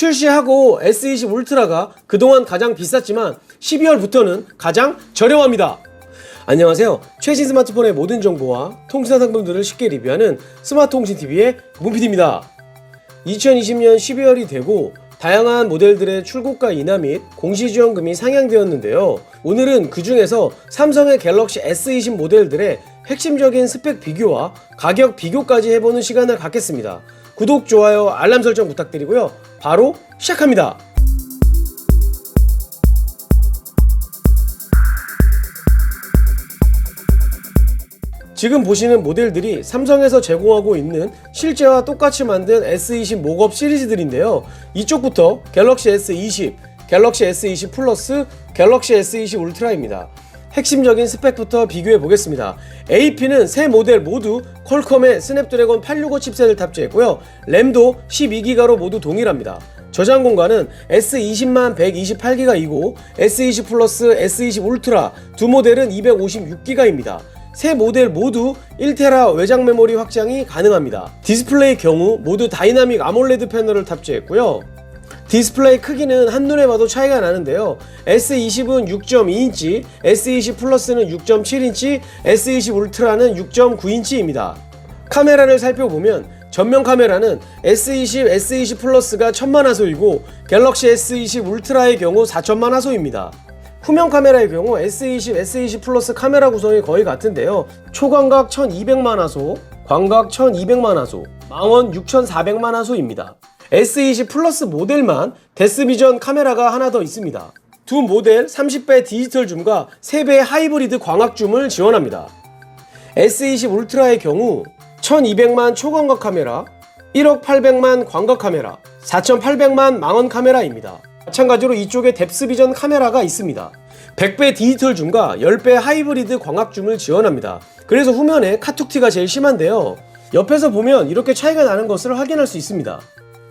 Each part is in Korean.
출시하고 S20 울트라가 그동안 가장 비쌌지만 12월부터는 가장 저렴합니다. 안녕하세요. 최신 스마트폰의 모든 정보와 통신 상품들을 쉽게 리뷰하는 스마트통신TV의 문PD입니다. 2020년 12월이 되고 다양한 모델들의 출고가 인하 및 공시지원금이 상향되었는데요. 오늘은 그 중에서 삼성의 갤럭시 S20 모델들의 핵심적인 스펙 비교와 가격 비교까지 해보는 시간을 갖겠습니다. 구독, 좋아요, 알람 설정 부탁드리고요. 바로 시작합니다. 지금 보시는 모델들이 삼성에서 제공하고 있는 실제와 똑같이 만든 S20 목업 시리즈들인데요. 이쪽부터 갤럭시 S20, 갤럭시 S20 플러스, 갤럭시 S20 울트라입니다. 핵심적인 스펙부터 비교해 보겠습니다. AP는 세 모델 모두 퀄컴의 스냅드래곤 865 칩셋을 탑재했고요. 램도 12기가로 모두 동일합니다. 저장 공간은 S20만 128기가이고 S20 플러스, S20 울트라 두 모델은 256기가입니다. 세 모델 모두 1테라 외장 메모리 확장이 가능합니다. 디스플레이 경우 모두 다이나믹 아몰레드 패널을 탑재했고요. 디스플레이 크기는 한눈에 봐도 차이가 나는데요. S20은 6.2인치, S20 플러스는 6.7인치, S20 울트라는 6.9인치입니다. 카메라를 살펴보면 전면 카메라는 S20, S20 플러스가 1000만 화소이고 갤럭시 S20 울트라의 경우 4000만 화소입니다. 후면 카메라의 경우 S20, S20 플러스 카메라 구성이 거의 같은데요. 초광각 1200만 화소, 광각 1200만 화소, 망원 6400만 화소입니다. S20 플러스 모델만 데스비전 카메라가 하나 더 있습니다. 두 모델 30배 디지털 줌과 3배 하이브리드 광학 줌을 지원합니다. S20 울트라의 경우 1200만 초광각 카메라, 1억 800만 광각 카메라, 4800만 망원 카메라입니다. 마찬가지로 이쪽에 뎁스비전 카메라가 있습니다. 100배 디지털 줌과 10배 하이브리드 광학 줌을 지원합니다. 그래서 후면에 카툭티가 제일 심한데요. 옆에서 보면 이렇게 차이가 나는 것을 확인할 수 있습니다.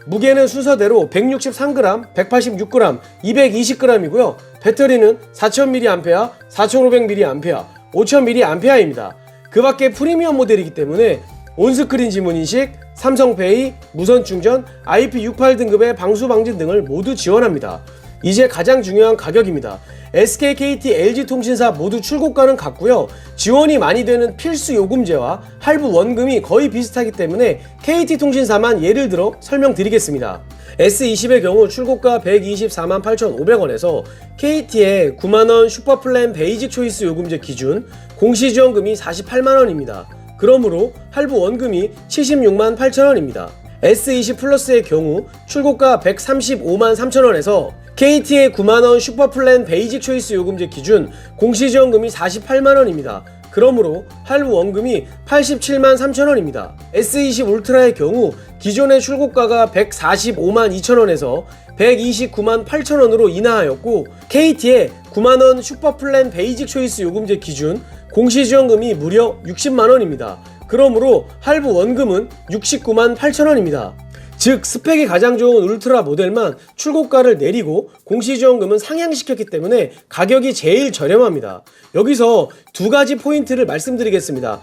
무게는 순서대로 163g, 186g, 220g이고요. 배터리는 4000mAh, 4500mAh, 5000mAh입니다. 그 밖에 프리미엄 모델이기 때문에 온스크린 지문 인식, 삼성페이, 무선 충전, IP68 등급의 방수 방진 등을 모두 지원합니다. 이제 가장 중요한 가격입니다. SK, KT, LG 통신사 모두 출고가는 같고요. 지원이 많이 되는 필수 요금제와 할부 원금이 거의 비슷하기 때문에 KT 통신사만 예를 들어 설명드리겠습니다. S20의 경우 출고가 124만 8,500원에서 KT의 9만원 슈퍼플랜 베이직 초이스 요금제 기준 공시지원금이 48만원입니다. 그러므로 할부 원금이 76만 8천원입니다. S20 플러스의 경우 출고가 135만 3천원에서 KT의 9만원 슈퍼플랜 베이직 초이스 요금제 기준 공시지원금이 48만원입니다. 그러므로 할부 원금이 87만 3천원입니다. S20 울트라의 경우 기존의 출고가가 145만 2천원에서 129만 8천원으로 인하하였고 KT의 9만원 슈퍼플랜 베이직 초이스 요금제 기준 공시지원금이 무려 60만원입니다. 그러므로 할부 원금은 69만 8천원입니다. 즉 스펙이 가장 좋은 울트라 모델만 출고가를 내리고 공시지원금은 상향시켰기 때문에 가격이 제일 저렴합니다. 여기서 두 가지 포인트를 말씀드리겠습니다.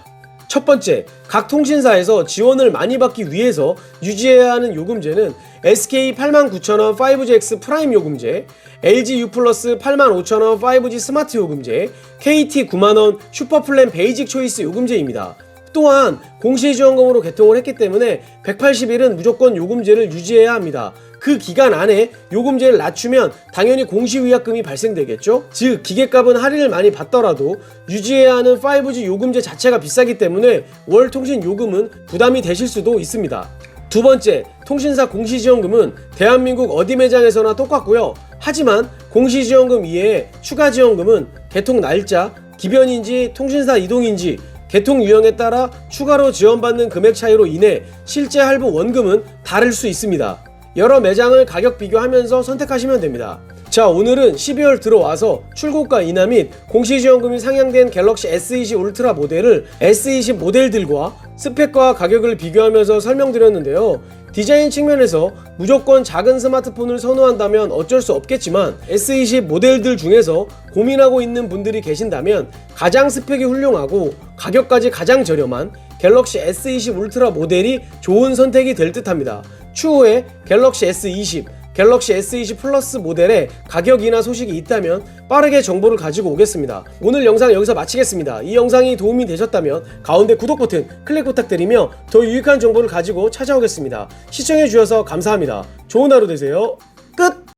첫 번째, 각 통신사에서 지원을 많이 받기 위해서 유지해야 하는 요금제는 SK 89,000원 5GX 프라임 요금제, LG U 플러스 85,000원 5G 스마트 요금제, KT 9만원 슈퍼플랜 베이직 초이스 요금제입니다. 또한 공시지원금으로 개통을 했기 때문에 180일은 무조건 요금제를 유지해야 합니다. 그 기간 안에 요금제를 낮추면 당연히 공시위약금이 발생되겠죠? 즉 기계값은 할인을 많이 받더라도 유지해야 하는 5G 요금제 자체가 비싸기 때문에 월 통신 요금은 부담이 되실 수도 있습니다. 두 번째, 통신사 공시지원금은 대한민국 어디 매장에서나 똑같고요. 하지만 공시지원금 이외에 추가 지원금은 개통 날짜, 기변인지 통신사 이동인지 개통 유형에 따라 추가로 지원받는 금액 차이로 인해 실제 할부 원금은 다를 수 있습니다. 여러 매장을 가격 비교하면서 선택하시면 됩니다. 자 오늘은 12월 들어와서 출고가 인하 및 공시지원금이 상향된 갤럭시 S20 울트라 모델을 S20 모델들과 스펙과 가격을 비교하면서 설명드렸는데요. 디자인 측면에서 무조건 작은 스마트폰을 선호한다면 어쩔 수 없겠지만 S20 모델들 중에서 고민하고 있는 분들이 계신다면 가장 스펙이 훌륭하고 가격까지 가장 저렴한 갤럭시 S20 울트라 모델이 좋은 선택이 될 듯합니다. 추후에 갤럭시 S20, 갤럭시 S20 플러스 모델의 가격이나 소식이 있다면 빠르게 정보를 가지고 오겠습니다. 오늘 영상 여기서 마치겠습니다. 이 영상이 도움이 되셨다면 가운데 구독 버튼 클릭 부탁드리며 더 유익한 정보를 가지고 찾아오겠습니다. 시청해주셔서 감사합니다. 좋은 하루 되세요. 끝!